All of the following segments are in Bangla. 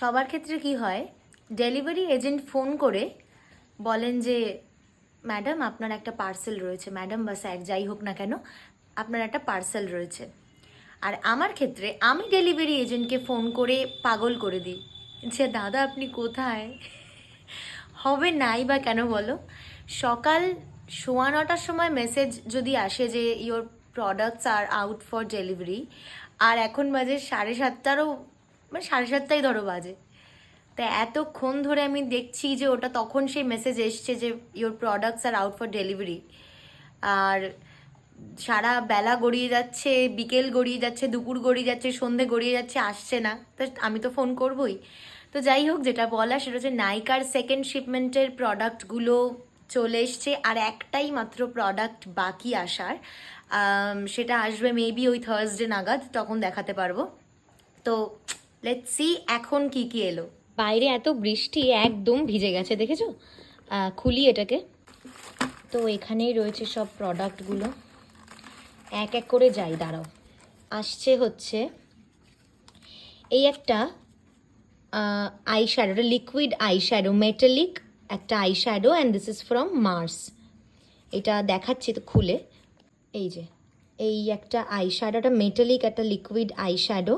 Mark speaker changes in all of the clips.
Speaker 1: সবার ক্ষেত্রে কি হয়? ডেলিভারি এজেন্ট ফোন করে বলেন যে ম্যাডাম আপনার একটা পার্সেল রয়েছে। ম্যাডাম বা স্যার যাই হোক না কেন, আপনার একটা পার্সেল রয়েছে। আর আমার ক্ষেত্রে আমি ডেলিভারি এজেন্টকে ফোন করে পাগল করে দিই। যে, দাদা, আপনি কোথায়? হবে নাই বা কেন বলো? সকাল সোয়া নটার সময় মেসেজ যদি আসে যে your products are out for delivery আর এখন বাজে সাড়ে সাতটারও মানে সাড়ে সাতটাই ধরো বাজে। তা এতক্ষণ ধরে আমি দেখছি যে ওটা তখন সেই মেসেজ এসছে যে your products are out for delivery আর সারা বেলা গড়িয়ে যাচ্ছে, বিকেল গড়িয়ে যাচ্ছে, দুপুর গড়িয়ে যাচ্ছে, সন্ধে গড়িয়ে যাচ্ছে, আসছে না। তো আমি তো ফোন করবই। তো যাই হোক, যেটা বলা সেটা হচ্ছে নাইকার সেকেন্ড শিপমেন্টের প্রোডাক্টগুলো চলে এসছে আর একটাই মাত্র প্রোডাক্ট বাকি আসার। সেটা আসবে মেবি ওই থার্সডে নাগাদ, তখন দেখাতে পারব। তো লেটস সি এখন কি কি এলো। বাইরে এত বৃষ্টি একদম ভিজে গেছে, দেখেছ? খুলি এটাকে। তো এখানেই রয়েছে সব প্রোডাক্টগুলো এক এক করে যাই, দাঁড়াও। আসছে হচ্ছে এই একটা eye shadow liquid eye shadow metallic একটা eye shadow and this is from Mars এটা দেখাচ্ছি তো খুলে। এই যে, এই একটা আই শ্যাডোটা মেটালিক একটা লিকুইড আই শ্যাডো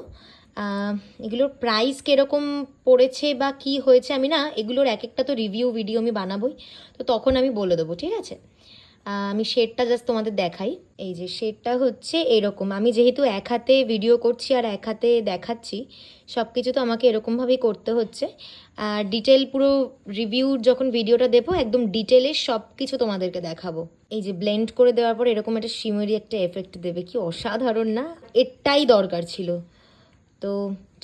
Speaker 1: এগুলোর প্রাইস কীরকম পড়েছে বা কি হয়েছে আমি না, এগুলোর এক একটা তো রিভিউ ভিডিও আমি বানাবোই। তো তখন আমি বলে দেবো, ঠিক আছে? আমি শেডটা জাস্ট তোমাদের দেখাই। এই যে শেডটা হচ্ছে এরকম। আমি যেহেতু এক হাতে ভিডিও করছি আর এক হাতে দেখাচ্ছি সব কিছু তো আমাকে এরকমভাবেই করতে হচ্ছে। আর ডিটেল পুরো রিভিউর যখন ভিডিওটা দেবো, একদম ডিটেলে সব কিছু তোমাদেরকে দেখাবো। এই যে ব্লেন্ড করে দেওয়ার পর এরকম একটা শিমেরি একটা এফেক্ট দেবে, কি অসাধারণ না? এটাই দরকার ছিল। তো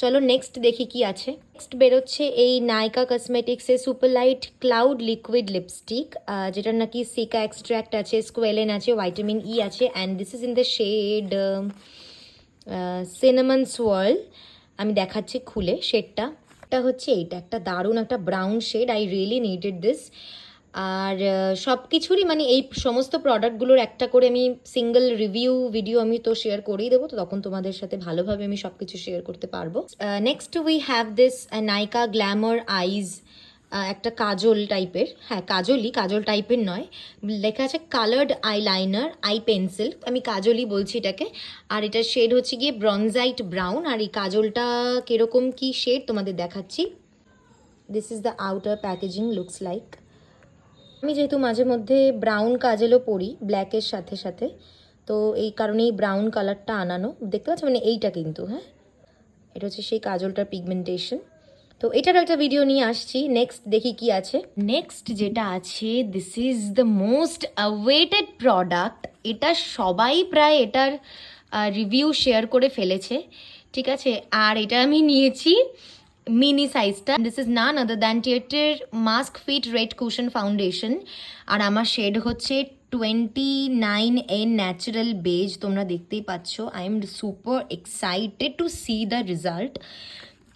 Speaker 1: চলো নেক্সট দেখি কি আছে। নেক্সট বেরোচ্ছে এই নাইকা কসমেটিক্সের super light cloud liquid lipstick যেটার নাকি সিকা এক্সট্র্যাক্ট আছে স্কোয়েলেন আছে ভাইটামিন ই আছে and this is in the shade cinnamon swirl আমি দেখাচ্ছি খুলে শেডটা এটা হচ্ছে এইটা, একটা দারুণ একটা brown shade I really needed this আর সব কিছুরই মানে এই সমস্ত প্রোডাক্টগুলোর একটা করে আমি সিঙ্গেল রিভিউ ভিডিও আমি তো শেয়ার করেই দেবো, তো তখন তোমাদের সাথে ভালোভাবে আমি সব কিছু শেয়ার করতে পারব। Next we have this Nykaa glamour eyes একটা কাজল টাইপের হ্যাঁ কাজলই, কাজল টাইপের নয়। লেখা আছে coloured eye liner eye pencil আমি কাজলই বলছি এটাকে। আর এটার শেড হচ্ছে গিয়ে ব্রনজাইট ব্রাউন আর এই কাজলটা কীরকম কি শেড তোমাদের দেখাচ্ছি। This is the outer packaging looks like আমি যেহেতু মাঝে মধ্যে ব্রাউন কাজেলও পরি ব্ল্যাকের সাথে সাথে, তো এই কারণেই ব্রাউন কালারটা আনানো। দেখতে পাচ্ছ? মানে এইটা কিন্তু হ্যাঁ? এটা হচ্ছে সেই কাজলটার পিগমেন্টেশন তো এটার একটা ভিডিও নিয়ে আসছি। নেক্সট দেখি কি আছে। নেক্সট যেটা আছে this is the most awaited product এটা সবাই প্রায় এটার রিভিউ শেয়ার করে ফেলেছে। ঠিক আছে? আর এটা আমি নিয়েছি মিনি সাইজটা this is none other than Tirtir mask fit red cushion foundation আর আমার শেড হচ্ছে twenty nine N natural beige তোমরা দেখতেই পাচ্ছ। I am super excited to see the result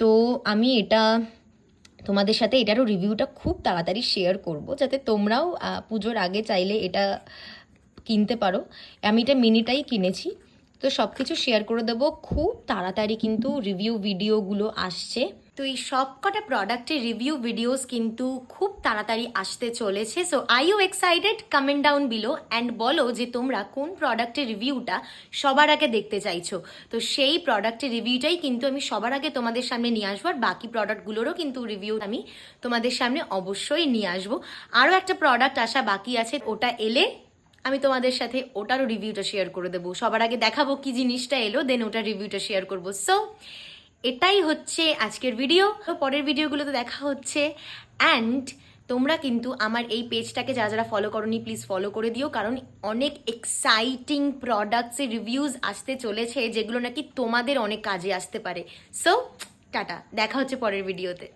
Speaker 1: তো আমি এটা, তোমাদের সাথে এটারও রিভিউটা খুব তাড়াতাড়ি শেয়ার করব, যাতে তোমরাও পুজোর আগে চাইলে এটা কিনতে পারো। আমি এটা মিনিটাই কিনেছি। তো সব কিছু শেয়ার করে দেবো। খুব তাড়াতাড়ি কিন্তু রিভিউ ভিডিওগুলো আসছে। তো এই সব কটা প্রোডাক্টের রিভিউ ভিডিওস কিন্তু খুব তাড়াতাড়ি আসতে চলেছে। So I you excited comment down below and বলো যে তোমরা কোন প্রোডাক্টের রিভিউটা সবার আগে দেখতে চাইছো। তো সেই প্রোডাক্টের রিভিউটাই কিন্তু আমি সবার আগে তোমাদের সামনে নিয়ে আসব আর বাকি প্রোডাক্টগুলোরও কিন্তু রিভিউ আমি তোমাদের সামনে অবশ্যই নিয়ে আসব। আরও একটা প্রোডাক্ট আসা বাকি আছে, ওটা এলে আমি তোমাদের সাথে ওটারও রিভিউটা শেয়ার করে দেবো। সবার আগে দেখাবো কি জিনিসটা এলো দেন ওটার রিভিউটা শেয়ার করব। সো এটাই হচ্ছে আজকের ভিডিও তো পরের ভিডিওগুলোতে দেখা হচ্ছে। অ্যান্ড তোমরা কিন্তু আমার এই পেজটাকে যারা যারা ফলো করনি প্লিজ ফলো করে দিও। কারণ অনেক এক্সাইটিং প্রোডাক্টসের রিভিউজ আসতে চলেছে, যেগুলো নাকি তোমাদের অনেক কাজে আসতে পারে। So tata. দেখা হচ্ছে পরের ভিডিওতে